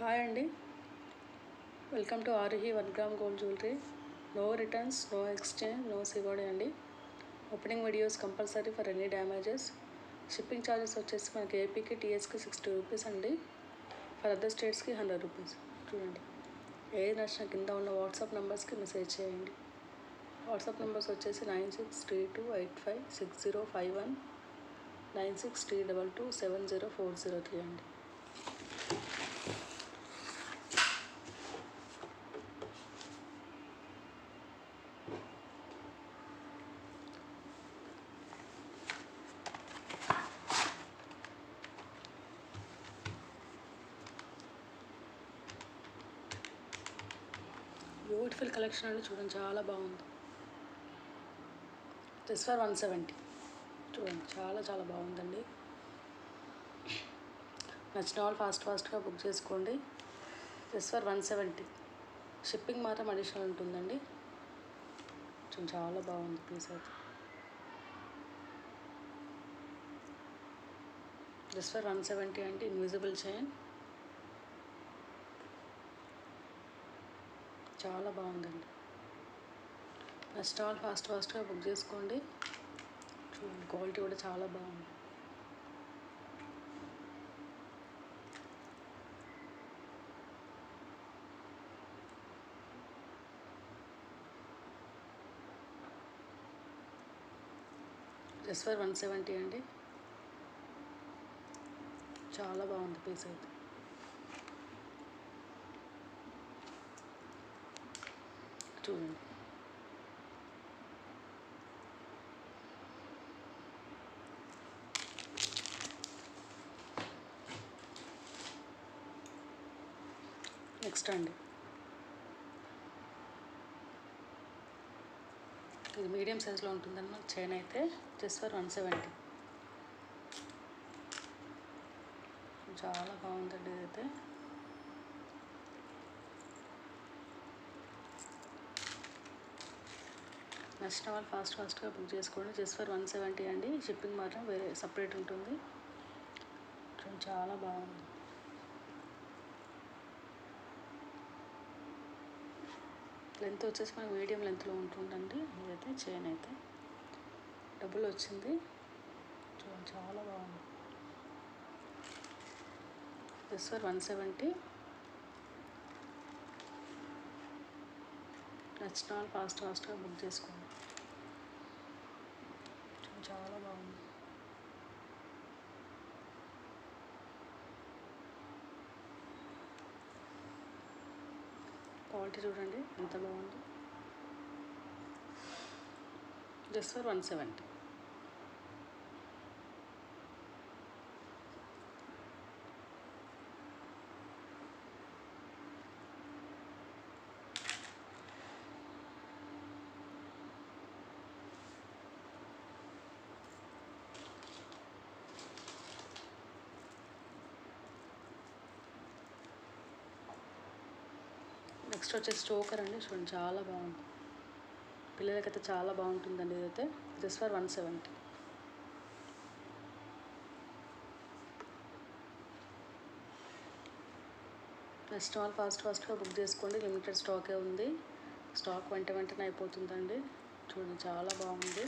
Hi అండి. Welcome to ఆర్హి one gram gold jewellery no returns no exchange no COD అండి. Opening videos compulsory for any damages shipping charges వచ్చేసి మనకి ఏపీకి టీఎస్కి sixty rupees అండి. For other స్టేట్స్కి hundred rupees చూడండి. ఏది నచ్చిన కింద ఉన్న వాట్సాప్ నెంబర్స్కి మెసేజ్ చేయండి. వాట్సాప్ నెంబర్స్ వచ్చేసి nine six three two eight five six zero five one nine six three double two seven zero four zero three అండి. బ్యూటిఫుల్ కలెక్షన్ అండి చూడండి చాలా బాగుంది. దిస్ ఫర్ వన్ సెవెంటీ చూడండి చాలా చాలా బాగుందండి. నచ్చిన వాళ్ళు ఫాస్ట్ ఫాస్ట్గా బుక్ చేసుకోండి. This for one seventy shipping మాత్రం అడిషనల్ ఉంటుందండి. చూడండి చాలా బాగుంది పీస్ అయితే. దిస్ ఫర్ వన్ సెవెంటీ అంటే ఇన్విజిబుల్ చైన్ చాలా బాగుందండి. ఫస్ట్ ఆల్ ఫాస్ట్ ఫాస్ట్గా బుక్ చేసుకోండి. చూడండి క్వాలిటీ కూడా చాలా బాగుంది. జస్ట్ ఫర్ వన్ సెవెంటీ అండి. చాలా బాగుంది పీస్ అయితే. చూడండి నెక్స్ట్ అండి. ఇది మీడియం సైజులో ఉంటుందన్న చైన్ అయితే జస్ట్ ఫర్ వన్ సెవెంటీ. చాలా బాగుందండి ఇదైతే. నెక్స్ట్ వాళ్ళు ఫాస్ట్ ఫాస్ట్గా బుక్ చేసుకోండి. జస్ట్ ఫర్ వన్ సెవెంటీ అండి. షిప్పింగ్ మాత్రం వేరే సపరేట్ ఉంటుంది. చాలా బాగుంది. లెంత్ వచ్చేసి మనకు మీడియం లెంత్లో ఉంటుందండి. ఇదైతే చైన్ అయితే. డబుల్ వచ్చింది. చూడండి చాలా బాగుంది. జస్ట్ ఫర్ వన్ సెవెంటీ నచ్చిన వాళ్ళు ఫాస్ట్ ఫాస్ట్గా బుక్ చేసుకోండి. చాలా బాగుంది. క్వాలిటీ చూడండి ఎంత బాగుంది. Just for one seventy. Next వచ్చేసి స్టోకర్ అండి. చూడండి చాలా బాగుంది. పిల్లలకైతే చాలా బాగుంటుందండి ఇదైతే. Just for one seventy next all fast ఫాస్ట్గా బుక్ చేసుకోండి. లిమిటెడ్ స్టాకే ఉంది. స్టాక్ వెంట వెంటనే అయిపోతుందండి. చూడండి చాలా బాగుంది.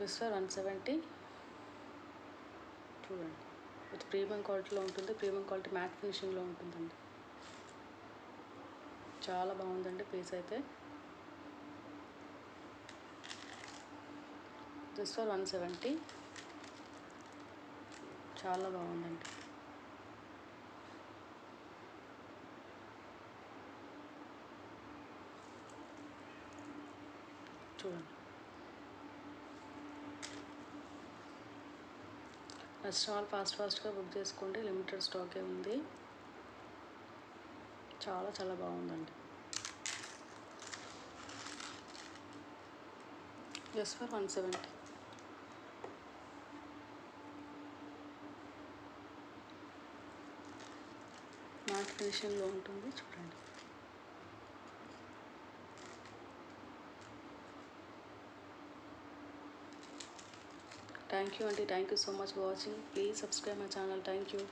జస్ట్ ఫర్ వన్ సెవెంటీ చూడండి. విత్ ప్రీమియం క్వాలిటీలో ఉంటుంది ప్రీమియం క్వాలిటీ మ్యాట్ ఫినిషింగ్లో ఉంటుందండి. చాలా బాగుందండి పీస్ అయితే. జస్ట్ ఫర్ వన్ సెవెంటీ చాలా బాగుందండి. చూడండి. నచ్చిన ఆల్ ఫాస్ట్ ఫాస్ట్గా బుక్ చేసుకోండి లిమిటెడ్ స్టాకే ఉంది. చాలా చాలా బాగుందండి. Just for one seventy. Matte ఫినిషింగ్లో ఉంటుంది. చూడండి. థ్యాంక్ యూ అండి thank you so much for watching please subscribe my channel thank you